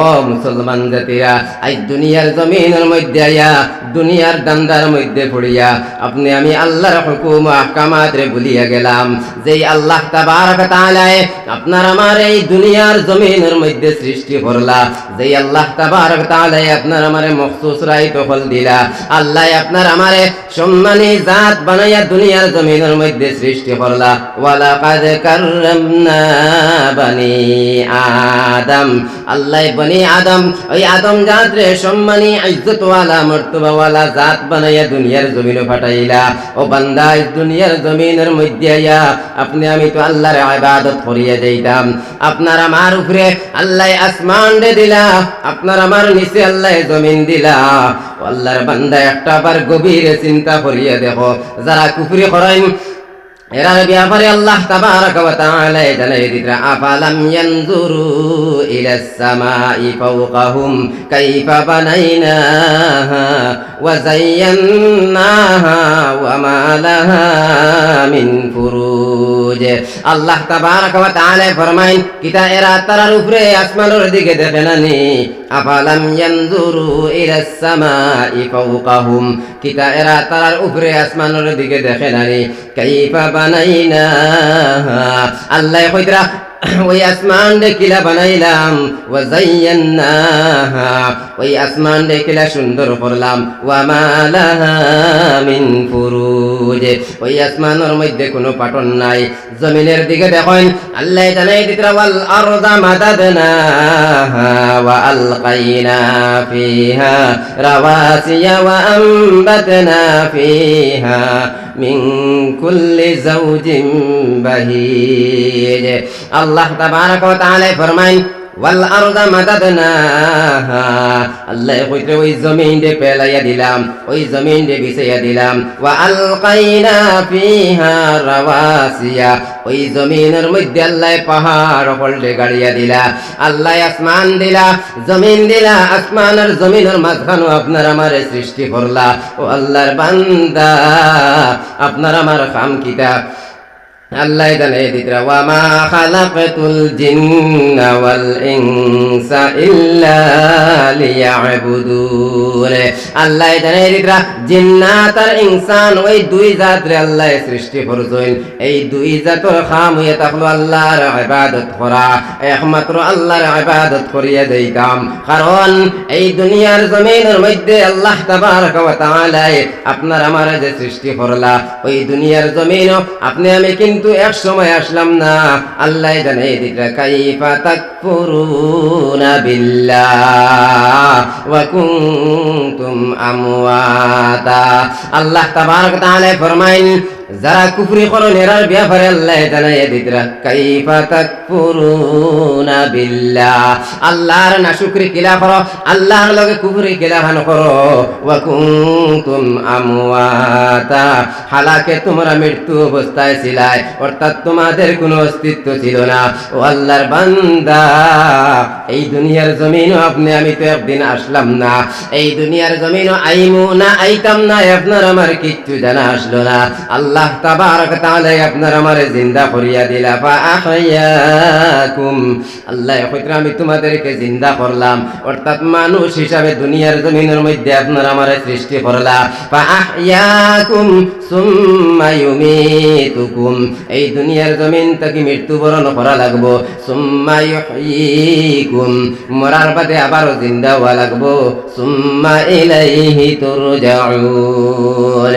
ও মুসলমান জাতিরা, আজ দুনিয়ার জমিনের মধ্যে আইয়া দুনিয়ার দান্দার মধ্যে পড়িয়া, আপনি আমি আল্লাহর হুকুম আহকামাত রে ভুলিয়া গেলাম। যেই আল্লাহ তাবারক তাআলায় আপনার আমার এই দুনিয়ার জমিনের মধ্যে সৃষ্টি করলা, যেই আল্লাহ তাবারক তাআলায় আপনার আমারে মখসুস রাই দখল দিলা, আল্লাহ আপনার আমারে সম্মানী জাত বানাইয়া দুনিয়ার জমিনের মধ্যে সৃষ্টি করলা। ওয়ালাকাদ কাররামনা বানি আদম, আল্লাহ বনি আদম। ওই আদম জাত রে সম্মানী, ইজ্জতওয়ালা, মর্তবাওয়ালা জাত বানাইয়া দুনিয়ার জমিনে ফাটাইলা। ও বান্দা দুনিয়ার জমিনের মধ্যে আইয়া আপনি, আমি তো আল্লাহর ইবাদত করিয়া যাইতাম। আপনার আমার উপরে আল্লাহ আসমান দে দিলা, আপনার আমার নিচে আল্লাহ জমিন দিলা। আল্লাহর বান্দা, একটা আবার গভীরে চিন্তা করিয়া দেখো, যারা কুফরি করেন এরা ব্যাপারে আল্লাহ তাবারক ওয়া তাআলা জানাই দিতরা আফালাম ইয়ানজুরু ইলা সামাই ফাওকাহুম কাইফা বানাইনাহা ওয়া যায়্যানাহা ওয়া মা লাহা মিন ফুরুজ আল্লাহ তাবারক ওয়া তাআলা ফরমাইন, কিতা এরা তারার উপরে আসমানের দিকে দেখে না নি? আফালাম ইয়ানজুরু ইলা সামাই ফাওকাহুম? কিতা এরা তারার উপরে আসমানের দিকে দেখে না নি? কাইফা বানাইনা আল্লাহ কইতরা ওই আসমান কিলা বানাইলাম, ওয়া যায়্যানাহা ওই আসমান কিলা সুন্দর করলাম, ওয়া মালাহা মিন ওই আসমানের মধ্যে কোনো পাটন নাই, জমিনের দিকে দেখেন, আল্লাহ জানাই দিতরা ওয়াল আরদা মাদাদনাহা ওয়া আলকাইনা ফিহা, রাওয়াসিয়া ওয়া আম্বাতনা ফিহা। মিন কুল্লি জাওজিন বাহিজ আল্লাহ তাবারক ওয়া তাআলা ফরমাইন ওই জমিন দে পেলাইয়া দিলাম, ওই জমিন দে দিলাম। জমিনের মধ্যে গাড়িয়া দিলা। আসমান দিলা, জমিন দিলা। আসমান আর আপনার আমার সৃষ্টি করলা। ও আল্লাহর বান্দা, আপনার আমার খাম কিতা আল্লাহ জানে দিতরা মা আল্লাহ জানে জিন্নাত আর ওই দুই জাত রে আল্লাহ সৃষ্টি করছেন। এই দুই জাতর খাম হইয়া থাকল আল্লাহর ইবাদত করা। একমাত্র আল্লাহর ইবাদত করিয়া যাইতাম। কারণ এই দুনিয়ার জমিনের মধ্যে আল্লাহ তাবারক ওয়া তাআলা আপনার আমার যে সৃষ্টি করলা, ওই দুনিয়ার জমিন আপনি আমি কিন্তু এক সময় আসলাম না। আল্লাহ জানে দিটা কাইফা তাকফুরুনা বিল্লাহ ওয়া কুনতুম আমওয়াতা। আল্লাহ তাবারক তাআলা ফরমাইন যারা কুফরি করন এরার ব্যাপারে আল্লাহ জানাই দিতরা কাইফা তাকফুরুনা বিল্লাহ। আল্লাহর না শুকরি কিলা করো, আল্লাহর লগে কুফরি কিলা খান করো। ওয়া কুনতুম আমওয়াতা। হালাকে তোমরা মৃত্যু অবস্থায় ছিলাই অর্থাৎ তোমাদের কোনো অস্তিত্ব ছিল না। ও আল্লাহর বান্দা, এই দুনিয়ার জমিনও আপনি, আমি তো একদিন আসলাম না। এই দুনিয়ার জমিনও আইমু না, আইতাম না, আপনার আমার কিচ্ছু জানা আসলো না। আল্লাহ তাবারক তাআলা আপনার আমার জিন্দা করিয়া দিলা। ফা আহয়াকুম। আল্লাহ কইতরা আমি তোমাদেরকে জিন্দা করলাম। অর্থাৎ মানুষ হিসাবে দুনিয়ার জমিনের মধ্যে আপনার আমার সৃষ্টি করলা। ফা আহয়াকুম সুম্মা ইউমিতুকুম। এই দুনিয়ার জমিন থেকে মৃত্যুবরণ করা লাগবো। সুম্মা ইউহয়িকুম মরার বাদে আবারও জিন্দা হওয়া লাগবো। সুম্মা ইলাইহি তুরজাউন।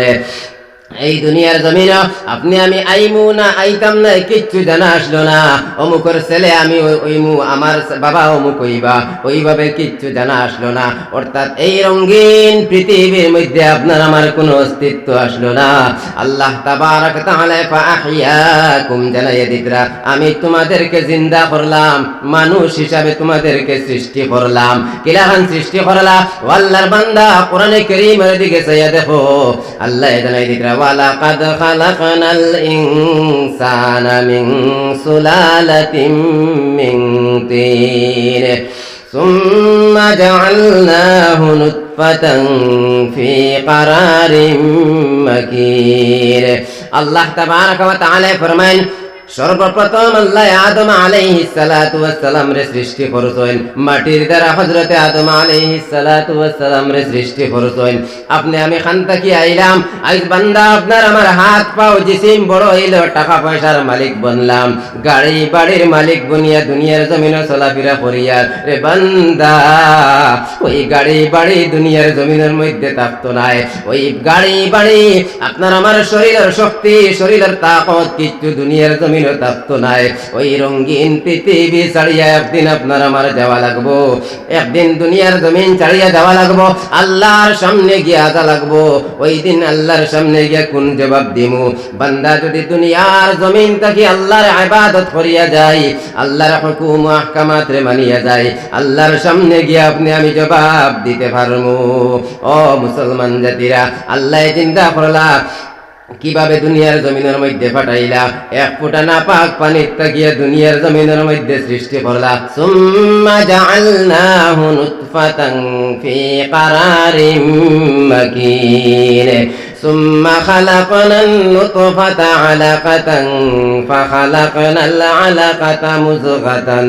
এই দুনিয়ার জমিন আপনি আমি আইমু না আইতাম না, কিচ্ছু জানা আসলো না। অমুকর ছেলে আমি ওইমু, আমার বাবা অমুক হইবা, ওইভাবে কিচ্ছু জানা আসলো না। অর্থাৎ এই রঙিন পৃথিবীর মধ্যে আপনার আমার কোনো অস্তিত্ব আসলো না। আল্লাহ তাবারক তাআলা ফাহিয়াকুম জানাইয়া দিতরা আমি তোমাদেরকে জিন্দা করলাম, মানুষ হিসাবে তোমাদেরকে সৃষ্টি করলাম। কিলাহান সৃষ্টি করলাম আল্লাহর বান্দা কোরআনে কারীমের দিকে চাইয়া দেখো। আল্লাহ জানাই দিতরা ولقد خلقنا الإنسان من سلالة من طين ثم جعلناه نطفة في قرار مكين الله تبارك وتعالى فرمائن আদম হযরতে আদম সৃষ্টি মালিক বনলাম। গাড়ি বাড়ির মালিক বনিয়া দুনিয়ার জমিনে চলাফেরা করিয়া। রে বান্দা, ওই গাড়ি বাড়ি দুনিয়ার জমিনের মধ্যে থাকতো নাই। ওই গাড়ি বাড়ি আপনার আমার শরীরের শক্তি, শরীরের তাকত কিচ্ছু দুনিয়ার থাকতো নাই। ওই রঙিন পৃথিবী ছাড়িয়া একদিন আপনার আমার যাওয়া লাগবো। একদিন দুনিয়ার জমিন ছাড়িয়া যাওয়া লাগবো। আল্লাহর সামনে গিয়া আসা লাগবো। ওই দিন আল্লাহর সামনে গিয়া কোন জবাব দিমু? বান্দা যদি দুনিয়ার জমিন থাকি আল্লাহর ইবাদত করিয়া যায়, আল্লাহর হুকুম আহকামাত রে মানিয়া যায়, আল্লাহর সামনে গিয়া আপনি আমি জবাব দিতে পারমু। ও মুসলমান জাতিরা, আল্লাহ চিন্তা করলা। কীভাবে দুনিয়ার জমিনের মধ্যে ফাটাইলা? এক ফুটা না পাক পানি তাকিয়া দুনিয়ার জমিনের মধ্যে সৃষ্টি করলা। সুম্মা জালনাহু নুতফাতান ফি কারারিম মাকিন। সুম্মা খালাকনা নুতফাতা আলাকাতান ফখালাকনা আলাকাতা মুযগাতান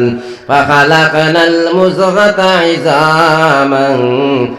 ফখালাকনা আলমুযগাতা ইজামান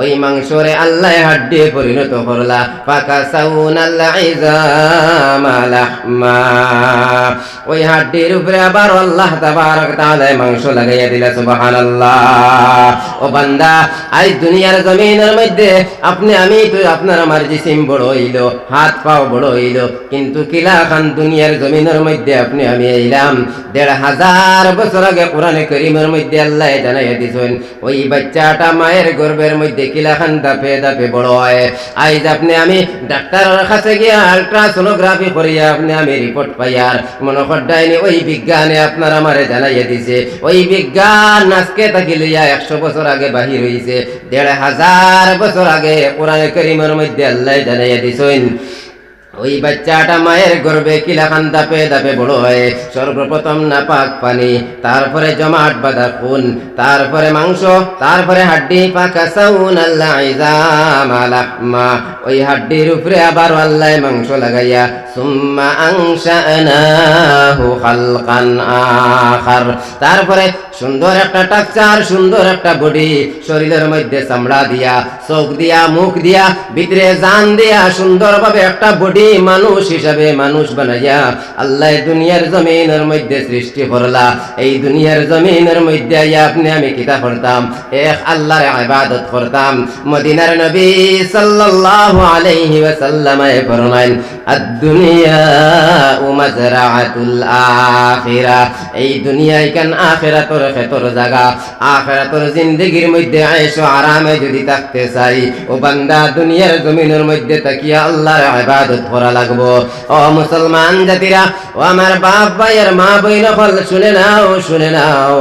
ওই মাংসরে আল্লাহ হাড্ডি পরিণত করলা। পাকা সাউন আল্লাহ ওই হাড্ডির উপরে আবার আল্লাহ তাআলা মাংস লাগাইয়া দিলা, সুবহানাল্লাহ। ও বান্দা, আজ দুনিয়ার জমিনের মধ্যে আপনি, আমি তো আপনার আমার জিসিম বড় হইল, হাত পাও বড় হইল, কিন্তু কিলা খান দুনিয়ার জমিনের মধ্যে আপনি, আমি এলাম দেড় হাজার বছর আগে কোরআনে করিমের মধ্যে আল্লাহ জানাইয়া দিছেন, ওই বাচ্চাটা মায়ের গর্ভের মধ্যে কিলা খান দাপে দাপে বড় হয়। আইজ আপনি আমি ডাক্তারের কাছে গিয়ে আলট্রাসোনোগ্রাফি করিয়া আপনি আমি রিপোর্ট পাইয়ার মনে করাইনি ওই বিজ্ঞানে আপনার আমারে জানাইয়া দিছে। ওই বিজ্ঞান আজকে তাকে লইয়া একশো বছর আগে বাহির হইছে। দেড় হাজার বছর আগে কোরআনে করিমের মধ্যে আল্লাহ জানাইয়া দিছেন। ওই বাচ্চাটা মায়ের গর্বে কিলাখান দাপে দাপে বড় হয়। সর্বপ্রথম নাপাক পানি, তারপরে জমাট বাঁধা খুন, তারপরে মাংস, তারপরে হাড্ডি পাকা সাউন, আল্লাহ ওই হাড্ডির উপরে আবার আল্লাহ মাংস লাগাইয়া, সুম্মা আংশানাহু তারপরে সুন্দর একটা টাকচার সুন্দর একটা বডি, শরীরের মধ্যে চামড়া দিয়া, চোখ দিয়া, মুখ দিয়া, ভিতরে জান দিয়া সুন্দরভাবে একটা বডি মানুষ হিসাবে মানুষ বানাইয়া আল্লাহ দুনিয়ার জমিনের মধ্যে সৃষ্টি করলা। এই দুনিয়ার জমিনের মধ্যে আপনি, আমি কিতা করতাম? এক আল্লাহর ইবাদত করতাম। মদিনার নবী সাল্লাল্লাহু আলাইহি ওয়াসাল্লাম ফরমাইন, আদ-দুনিয়া মাযরাআতুল আখিরা। এই দুনিয়া ইকান আখিরাতর খেতর জায়গা আখিরাতর জিন্দেগির মধ্যে আয়েশো আরামে যদি থাকতে চাই, ও বান্দা দুনিয়ার জমিনের মধ্যে তাকিয়া আল্লাহর ইবাদত করা লাগবো। ও মুসলমান জাতিরা, ও আমার বাপ ভাইয়ের মা বইন ফল শুনে নাও শুনে নাও।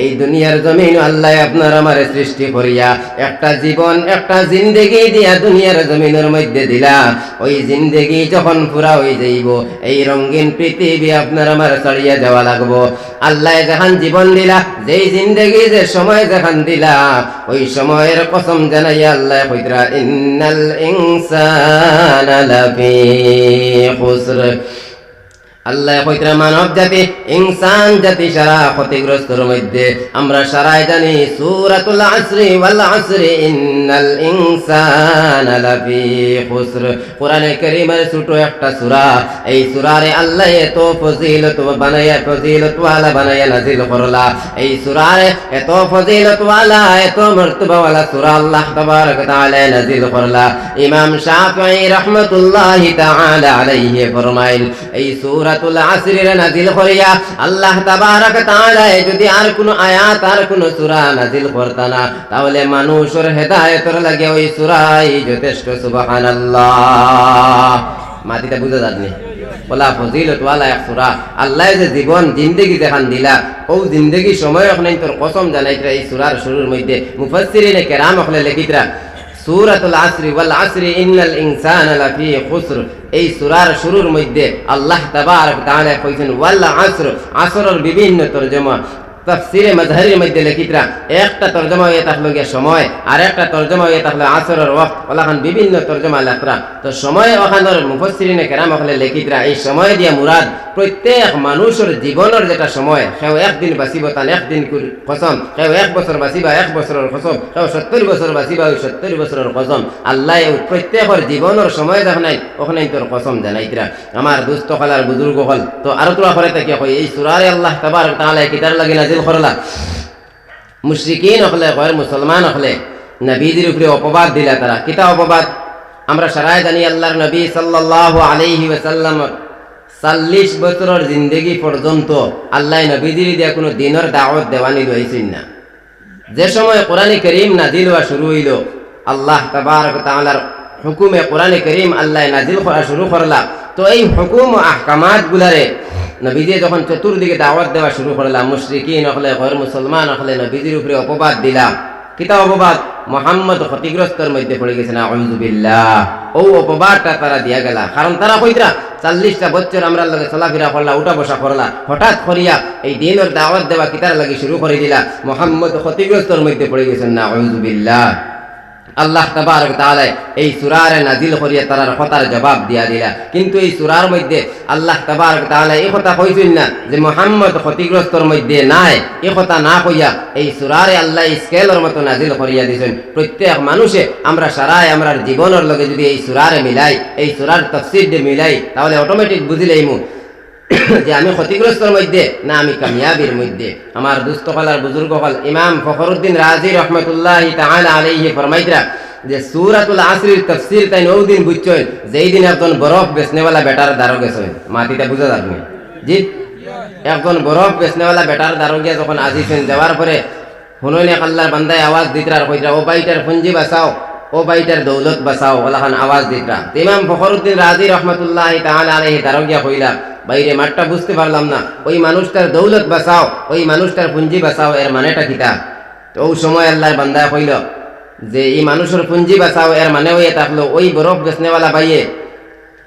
এই দুনিয়ার জমিন আল্লাহ আপনার আমার সৃষ্টি করিয়া, একটা জীবন, একটা জিন্দেগি দিয়া দুনিয়ার জমিনের মধ্যে দিলা। ওই জিন্দেগি যখন পুরা হয়ে যাইব, এই রঙিন পৃথিবী আপনার আমার ছাড়িয়া যাওয়া লাগবো। আল্লাহ যখন জীবন দিলা, যেই জিন্দেগি যে সময় যখন দিলা, ওই সময়ের কসম জানাইয়া আল্লাহ ইন্নাল ইনসানা লাফি খুসর আল্লাহ কইতরা মানব জাতি, ইনসান জাতি সারা ক্ষতিগ্রস্তর মধ্যে। আমরা সারাই জানি, সূরাতুল আসরি ওয়াল আসরি, ইন্নাল ইনসানা লাফি খুসর। কোরআনে কারীমের ছোট একটা সূরা, এই সূরারে আল্লাহ এত ফজিলত বানায়া, ফজিলত ওয়ালা বানায়া নাজিল করলা। এই সূরারে এত ফজিলত ওয়ালা এত মর্তবা ওয়ালা সূরা আল্লাহ তাবারক তাআলা নাজিল করলা। ইমাম শাফিঈ রাহমাতুল্লাহি তাআলা আলাইহি ফরমাইল এই সূরা সূরাতুল আসরের আল্লাহ তাবারক তাআলা যদি আর কোন আয়াত, আর কোন সূরা নাজিল করতা তাহলে মানুষের হেদায়েতের লাগে ওই সূরাই যথেষ্ট, সুবহানাল্লাহ। মাটিটা বুঝা যায়নি। বলা ফজিলত ওয়ালা এক সূরা। আল্লাহ যে জীবন, জিন্দেগি দেখান দিলা, ও জিন্দেগি সময় ওখানে তোর কসম জানাইতরা এই সূরার শুরুর মধ্যে মুফাসসিরিনে কেরাম ওখানে লেখিতরা সূরাতুল আসরি ওয়াল আসরি, ইন্নাল ইনসানা লাফি খুসর। এই সূরার শুরুর মধ্যে আল্লাহ তাবারক তাআলা কইছেন, ওয়াল আসর আসরের বিভিন্ন তরজমা। তাফসিরে মাজহারির মধ্যে লিখিতরা একটা তর্জমা হয়ে থাকল গিয়ে সময়, আর একটা তর্জমা হয়ে থাকল আসরের ওয়াক্ত। ওলাখান বিভিন্ন তর্জমা লেখরা। তো সময় ওখানোর মুফসিরিনে কেরাম হলে লিখিতরা এই সময় দিয়ে মুরাদ প্রত্যেক মানুষের জীবনের যেটা সময়, সেও একদিন বাঁচিব তান একদিন কসম, সেও এক বছর বাঁচিবা, এক বছরের কসম, সেও সত্তর বছর বাঁচিবা, ওই সত্তর বছরের কসম। আল্লাহ প্রত্যেকের জীবনের সময় দেখ নাই ওখানে তোর কসম জানাইতরা আমার দুস্থ হল আর বুজুর্গ হল। তো আরও তোরা করে তাকে এই সুরারে আল্লাহ তাবার তাহলে কিতার লাগে নাজিল করলা। মুশরিকিন হলে হয় মুসলমান হলে নবীদের উপরে অপবাদ দিলা তারা। কিতা অপবাদ? আমরা সারাই জানি আল্লাহর নবী সাল্লাল্লাহু আলাইহি ওয়াসাল্লাম চল্লিশ বছরের জিন্দগি পর্যন্ত আল্লাহ নবীদের দিয়া কোনো দিনের দাওয়াত দেওয়ানি লইছেন না। যে সময় কোরআনে করিম নাজিল হওয়া শুরু হইল, আল্লাহ তাআলার হুকুমে কোরআনে করিম আল্লাহ নাজিল করা শুরু করলা তো এই হুকুম আহকামাত গুলারে নবীজি যখন চতুর্দিকে দাওয়াত দেওয়া শুরু করলাম মুশরিকিন হলে ঘর মুসলমান হলে নবীজির উপরে অপবাদ দিলাম কিতা অপবাদ। মোহাম্মদ ক্ষতিগ্রস্তর মধ্যে পড়ে গেছে না আলহামদুলিল্লাহ ও অপবাদটা তারা দিয়া গেল। কারণ তারা কইতরা, চল্লিশটা বছর আমরা লগে চলাফেরা করলা, উঠা বসা করলা। হঠাৎ করিয়া এই দিনের দাওয়াত দেওয়া কিতার লাগে শুরু করে দিলা। মোহাম্মদ ক্ষতিগ্রস্তর মধ্যে পড়ে গেছেন না আলহামদুলিল্লাহ আল্লাহ তাবারক তাআলা এই সূরারে নাজিল করিয়া তারার কথার জবাব দিয়া দিলা। কিন্তু এই সূরার মধ্যে আল্লাহ তাবারক তাআলা এই কথা কইছেন না যে মুহাম্মদ ক্ষতিগ্রস্তর মধ্যে নাই। এই কথা না কইয়া এই সূরারে আল্লাহ স্কেলের মতো নাজিল করিয়া দিছেন। প্রত্যেক মানুষে আমরা সারাই আমরা জীবনের লগে যদি এই সূরারে মিলাই, এই সূরার তাফসীর মিলাই, তাহলে অটোমেটিক বুঝিলেইমু যে আমি ক্ষতিগ্রস্তর মধ্যে, না আমি কামিয়াবির মধ্যে। আমার দুস্থ হলার বুজুর্গ হল ইমাম ফখরুদ্দিন রাজি রহমতুল্লাহ আলাইহি ফরমাইতরা যে সুরাতুল আসরির তফসির তাই নৌ দিন বুঝছেন যেই দিন একজন বরফ বেচনেওয়ালা বেটার দ্বারো গেছেন মাটিটা বুঝা যাবে জি? একজন বরফ বেচনেওয়ালা বেটার দ্বারো গিয়া যখন আজিছেন যাওয়ার পরে হুনইন আল্লাহর বান্দায় আওয়াজ দিতরার কইতরা ও বাইটার পুঞ্জি বাঁচাও, ও বাইটার দৌলত বাঁচাও ওলাখান আওয়াজ দিতরা ইমাম ফখরুদ্দিন রাজি রহমতুল্লাহ তাহলে আলাইহি দ্বারো গিয়া কইলা বাইরে মাঠটা বুঝতে পারলাম না। ওই মানুষটার দৌলত বাঁচাও, ওই মানুষটার পুঞ্জি বাঁচাও, এর মানেটা কিতা তো? ওই সময় আল্লাহর বান্দা কইল যে, এই মানুষের পুঞ্জি বাঁচাও, এর মানে হইয়া থাকল ওই বরফ বেচনেওয়ালা বাইয়ে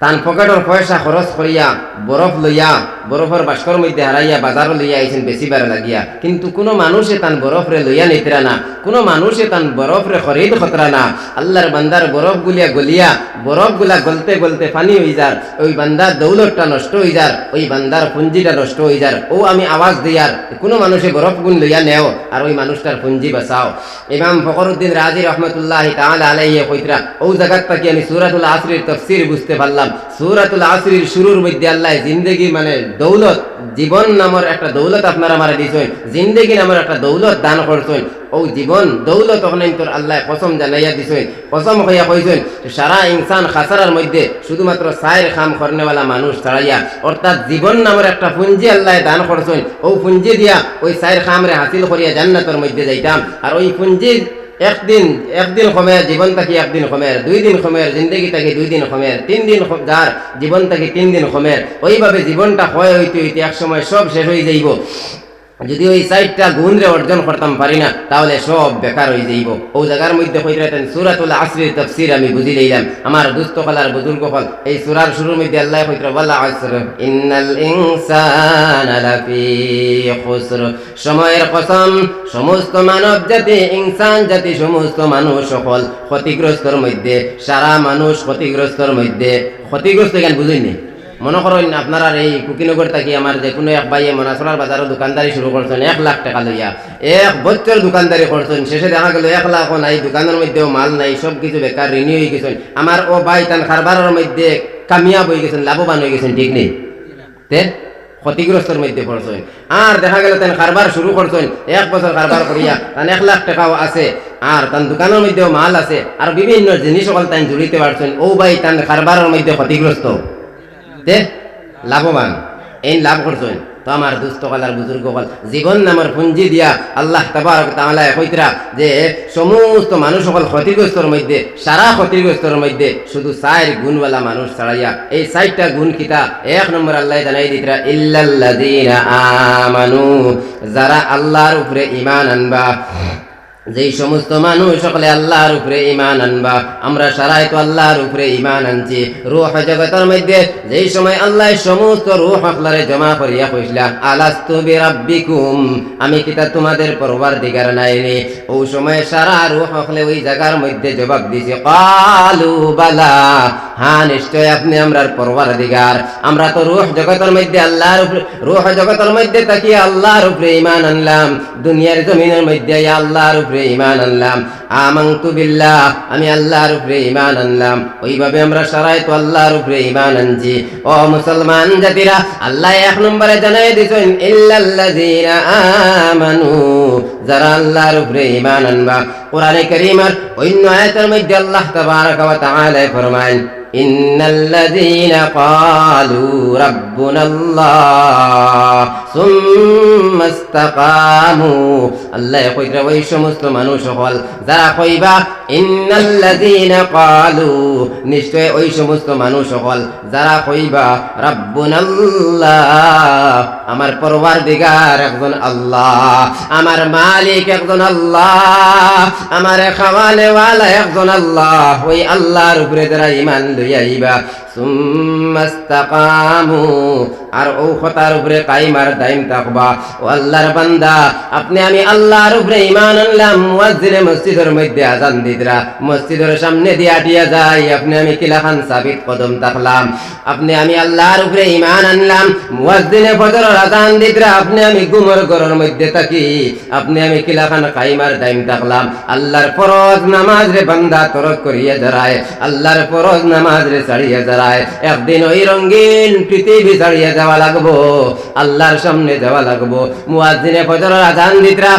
তান পকেটর পয়সা খরচ করিয়া বরফ লইয়া বরফের বাস্কর মধ্যে হারাইয়া বাজারও লইয়া আইছেন বেশিবার লাগিয়া। কিন্তু কোনো মানুষে তান বরফরে লইয়া নিতরা না। কোনো মানুষে তান বরফরে খরিদ খতরা না। আল্লাহর বান্দার বরফ গুলিয়া গলিয়া বরফগুলা গলতে গলতে পানি হয়ে যার ওই বান্দার দৌলতটা নষ্ট হয়ে যার ওই বান্দার পুঞ্জিটা নষ্ট হয়ে যার ও আমি আওয়াজ দিয়ার কোনো মানুষে বরফ গুণ লইয়া নেও। আর ওই মানুষটার পুঞ্জি বাঁচাও। ইমাম ফখরুদ্দিন রাজি রহমতুল্লাহ তাহলে আলাইয়ে কইতরা ও জায়গার থেকে আমি সুরাতুল আসরির তফসির বুঝতে পারলাম। সুরাতুল আসরির শুরুর মধ্যে আল্লাহ জিন্দগি মানে দৌলত, জীবন নামের একটা দৌলত আপনারা আমার দিছেন জিন্দগি নামের একটা দৌলত দান করছেন। ও জীবন দৌলত ওখানে তোর আল্লাহ কসম জানাইয়া দিছেন, কসম হইয়া কইছেন, সারা ইনসান খাসারার মধ্যে শুধুমাত্র সায়ের খাম করনেওয়ালা মানুষ ছাড়াইয়া অর্থাৎ জীবন নামের একটা পুঞ্জি আল্লাহ দান করছেন। ও পুঞ্জি দিয়া ওই সায়ের খামরে হাসিল করিয়া জান্নাতের মধ্যে যাইতাম। আর ওই পুঞ্জি একদিন একদিন কমের জীবন থাকি, একদিন কমের দুই দিন কমের জিন্দগি থাকি দুই দিন কমের তিন দিন যার জীবন থাকি তিন দিন কমের ওইভাবে জীবনটা হয় হইতে হইতে এক সময় সব শেষ হয়ে যাইব। যদি ওই সাইডটা গুণরে অর্জন করতাম পারি না, তাহলে সব বেকার হয়ে যাইব। ও জায়গার মধ্যে কইতেন সুরাতুল আসরির তফসির আমি বুঝি লইলাম আমার দুস্থ ফলার বুজুর্গ ফল এই সুরার শুরুর মধ্যে আল্লাহ কইতরা বলা আসর, ইন্নাল ইনসান লাফি খুসর। সময়ের কসম, সমস্ত মানব জাতি, ইনসান জাতি, সমস্ত মানুষ সকল ক্ষতিগ্রস্তর মধ্যে, সারা মানুষ ক্ষতিগ্রস্তর মধ্যে, ক্ষতিগ্রস্ত কেন বুঝিনি? মনে করেন আপনারা এই কুকিনগর থাকি, আমার যে কোনো এক ভাইয়ে মনাসরার বাজারও দোকানদারি শুরু করছেন, এক লাখ টাকা লইয়া। এক বছর দোকানদারি করছেন, শেষে দেখা গেল এক লাখ নাই, দোকানের মধ্যেও মাল নাই সব কিছু বেকার, ঋণী হয়ে গেছেন। আমার ও ভাই তান কারবারের মধ্যে কামিয়াব হয়ে গেছেন, লাভবান হয়ে গেছেন, ঠিক নেই? তে ক্ষতিগ্রস্তর মধ্যে পড়ছেন। আর দেখা গেল তেন কারবার শুরু করছেন, এক বছর কারবার করিয়া তান এক লাখ টাকাও আছে। আর তান দোকানের মধ্যেও মাল আছে। আর বিভিন্ন জিনিস সকল তাই জড়িতে পারছেন। ও ভাই তান কারবারের মধ্যে ক্ষতিগ্রস্ত। তে লাভবান। এই লাভ করছেন তো আমার দুস্থ কালার বুজুর্গ হল জীবন নামের পুঞ্জি দিয়া আল্লাহ তাবারক কইতরা যে সমস্ত মানুষ সকল ক্ষতিগ্রস্তর মধ্যে সারা ক্ষতিগ্রস্তর মধ্যে শুধু চার গুণওয়ালা মানুষ ছাড়াইয়া, এই চারটা গুণ কিতা এক নম্বর আল্লাহ জানাই দিতরা ইল্লাল্লাযীনা আমানু। যারা আল্লাহর উপরে ঈমান আনবা। যেই সমস্ত মানুষ সকলে আল্লাহর উপরে ইমান আনবা, আমরা সারাই তো আল্লাহর উপরে ইমান আনছি। রুহ জগতের মধ্যে যেই সময় আল্লাহ সমস্ত রুহ আকলারে জমা করিয়া কইসলা, আলাস্তু বিরাব্বিকুম, আমি কিতা তোমাদের পরবার দিগার নাইনি। ওই সময় সারা রুহ আকলে ওই জায়গার মধ্যে জবাব দিছে, কালু বালা হ্যাঁ নিশ্চয় আপনি আমরার পরবার দিগার আমরা তো রুহ জগতের মধ্যে আল্লাহর উপরে, রুহ জগতের মধ্যে তাকিয়ে আল্লাহর উপরে ইমান আনলাম। দুনিয়ার জমিনের মধ্যে আল্লাহর উপরে উপরে ইমান আনলাম। আমান্তু বিল্লাহ, আমি আল্লাহর উপরে ইমান আনলাম। ওইভাবে আমরা সরাই তো আল্লাহর উপরে ইমান আনছি। ও মুসলমান জাতিরা, আল্লাহ এক নম্বরে জানাই দিছেন ইল্লাল্লাযীনা আমানু, যারা আল্লাহর উপরে ইমান আনবা। কোরআনে করিমের অন্য আয়াতের মধ্যে আল্লাহ তাবারাক ওয়া তাআলা ফরমায়েন, ইন্নাল্লাযীনা ক্বালু রাব্বুনাল্লাহ। সুম্মাস্তাকামু। আল্লাহ কইরা ওই সমস্ত মানুষ হল যারা কইবা ইন্নাল্লাযীনা ক্বালু, নিশ্চয় ওই সমস্ত মানুষ হল যারা কইবা, রাব্বুনাল্লাহ, আমার পরওয়ারদিগার একজন আল্লাহ, আমার মালিক একজন আল্লাহ, আমার খাওয়ালে ওয়ালা একজন আল্লাহ ওই আল্লাহর উপরে যারা ইমান লইয়াইবা সুম্মাস্তাকামু আর ও খতার উপরে কাইমার দাইম তাকবা। ও আল্লাহর বান্দা, আপনি আমি আল্লাহর উপরে ইমান আনলাম, মুয়াজ্জিনে মসজিদের মধ্যে আজান দিদরা মসজিদের সামনে দিয়ে আটিয়া যাই আপনি আমি কিলাখান সাবিত কদম তাকলাম আপনি আমি আল্লাহর উপরে ইমান আনলাম। মুয়াজ্জিনে ফজরের আজান দিদরা। আপনি আমি গুমর ঘরের মধ্যে থাকি। আপনি আমি কিলাখান কাইমার দাইম তাকলাম আল্লাহর ফরজ নামাজ রে বান্দা তরক করিয়া দাঁড়ায়। আল্লাহর ফরজ নামাজ রে ছাড়িয়া দাঁড়ায়। একদিন ওই রঙিন পৃথিবী ছাড়িয়া যাওয়া লাগবো। আল্লাহর সামনে যাওয়া লাগবো। মুয়াজ্জিনে ফজরের আজান দিতরা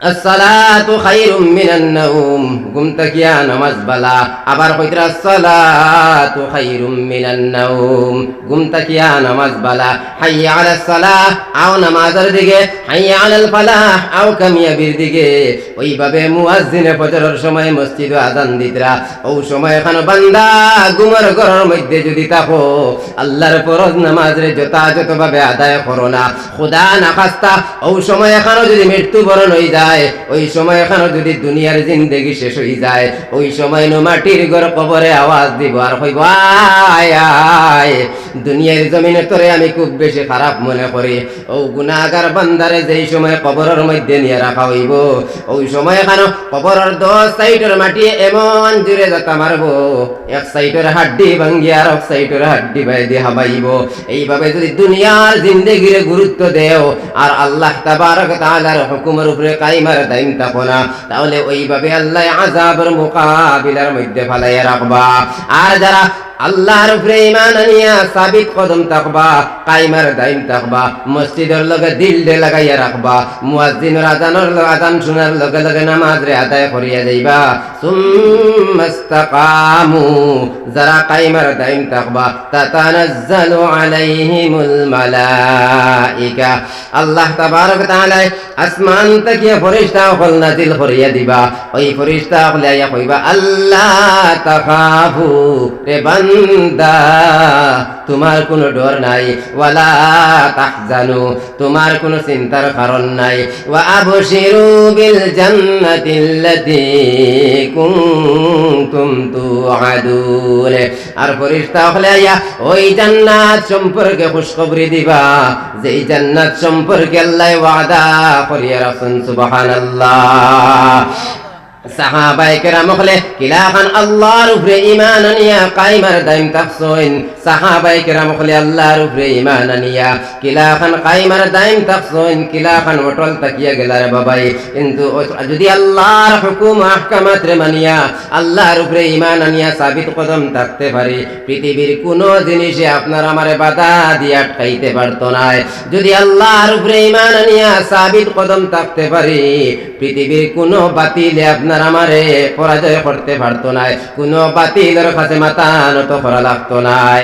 الصلاة خير من النوم قمت كيا نماز بلا আবার কইতরা الصلاة خير من النوم قمت كيا نماز بلا حي على الصلاة আও নামাজের দিকে حي على الفلاح আও কামিয়াবির দিকে ওইভাবে মুয়াজ্জিনে ফজরের সময় মসজিদ আজান দিতরা ও সময় এখানে বান্দা গুমর ঘরের মধ্যে যদি থাকো আল্লাহর ফরজ নামাজ রে যথাযথভাবে আদায় করো না খুদা না খাস্তা ও সময় এখানে যদি মৃত্যুবরণ হয়ে যায় ওই সময় এখানে যদি দুনিয়ার জিন্দেগি শেষ হয়ে যায়, ওই সময় নো মাটির ঘর কবরে আওয়াজ দিব, আর হইব, আয় দুনিয়ার জমিনে তোরে আমি খুব বেশি খারাপ মনে করি। ও গুনাগার বান্দারে যেই সময় কবরের মধ্যে নিয়ে রাখা হইব, ওই সময় এখানে কবরের দশ সাইডের মাটি এমন জুড়ে যাতা মারবো। এক সাইডের হাড্ডি ভাঙ্গি আর এক সাইডের হাড্ডি বাই দিয়ে হাবাইব। এইভাবে যদি দুনিয়ার জিন্দেগিরে গুরুত্ব দেও, আর আল্লাহ তাবারক তাআলার হুকুমের উপরে কাইমার দাইম থাকো না। তাহলে ওইভাবে আল্লাহ আজাবের মোকাবিলার মধ্যে ফালাইয়া রাখবা। আর যারা আল্লাহর উপরে ইমান আনিয়া সাবিত কদম তাকবা, কাইমার দাইম তাকবা, মসজিদের লগে দিল দে লাগাইয়া রাখবা, মুয়াজ্জিনের আজানের আজান শোনার লগে লগে নামাজ রে আদায় করিয়া যাইবা। সুম্মাস্তাকামু যারা কাইমার দাইম তাকবা, তাতানাজ্জালু আলাইহিমুল মালাইকা। আল্লাহ তাবারক তাআলা আসমান থেকে ফেরেশতা হল নাজিল করিয়া দিবা। ওই ফেরেশতা হলে আইয়া কইবা আল্লাহ তাখাফু, রে বান্দা তোমার কোনো ডর নাই। ওয়ালা তাহজানু, তোমার কোনো চিন্তার কারণ নাই। ওয়া আবশিরু বিল জান্নাতিল্লাতী কুনতুম তুআদুন। আর ফেরেশতা হলে আইয়া ওই জান্নাত সম্পর্কে খুশখবরি দিবা। যেই জান্নাত সম্পর্কে আল্লাহ ওয়াদা করিয়া রাখছেন, সুবহানাল্লাহ। আল্লাহর উপরে ইমান আনিয়া ইমান আনিয়া যদি মানিয়া ইমান আনিয়া সাবিত কদম থাকতে পারে, পৃথিবীর কোন জিনিসে আপনার আমারে বাধা দিয়া আটকাইতে পারতো না। যদি আল্লাহর উপরে ইমান আনিয়া সাবিত কদম থাকতে পারে, পৃথিবীর কোন বাতিলে আপনার আমারে পরাজয় করতে পারতো না কোনো বাতিলের কাছে মাথা নত করা লাগতো না